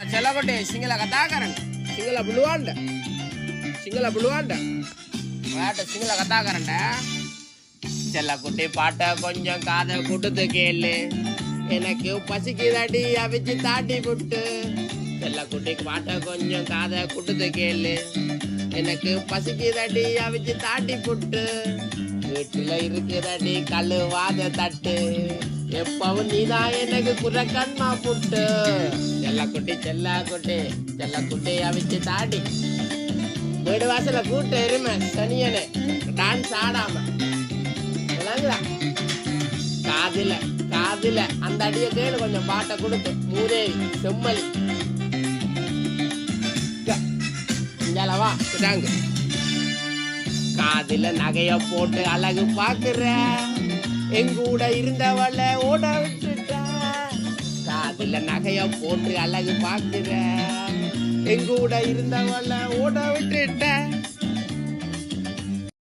చెల్లగొట్టే సింగల కథాకరండి సింగల బులువాండ సింగల బులువాండ பாட்ட சிங்கள கத்தாக்காரன்ட செல்லக்குட்டி பாட்ட கொஞ்சம் காதை கொடுத்து கேளு எனக்கு பசிக்குதாடி அவிச்சு தாட்டி புட்டு செல்லக்குட்டி பாட்ட கொஞ்சம் காதை கொடுத்து கேளு எனக்கு பசிக்குதாடி அவிச்சு தாட்டி புட்டு வீட்டுல இருக்குதாடி கல்லு வாத தட்டு எப்பவும் நீதான் எனக்கு குரக்கண்ணா புட்டு செல்லக்குட்டி செல்லாக்குட்டி செல்லக்குட்டி அவிச்சு தாடி வீடு வாசல கூட்ட எருமை சனியனே டான்ஸ் ஆடாம. விளங்குதா? காதில காதுல. அந்த அடிய கேளு கொஞ்சம் பாட்டை கொடுத்து. மூதேவி செம்மலி. இந்தாலவா விடாங்க காதில நகைய போட்டு அழகு பாக்குற எங்கூட இருந்தவள ஓட விட்டுட்ட நகைய போட்டு அழகு பாக்குற எங்கூட இருந்தவள ஓட விட்டுட்ட.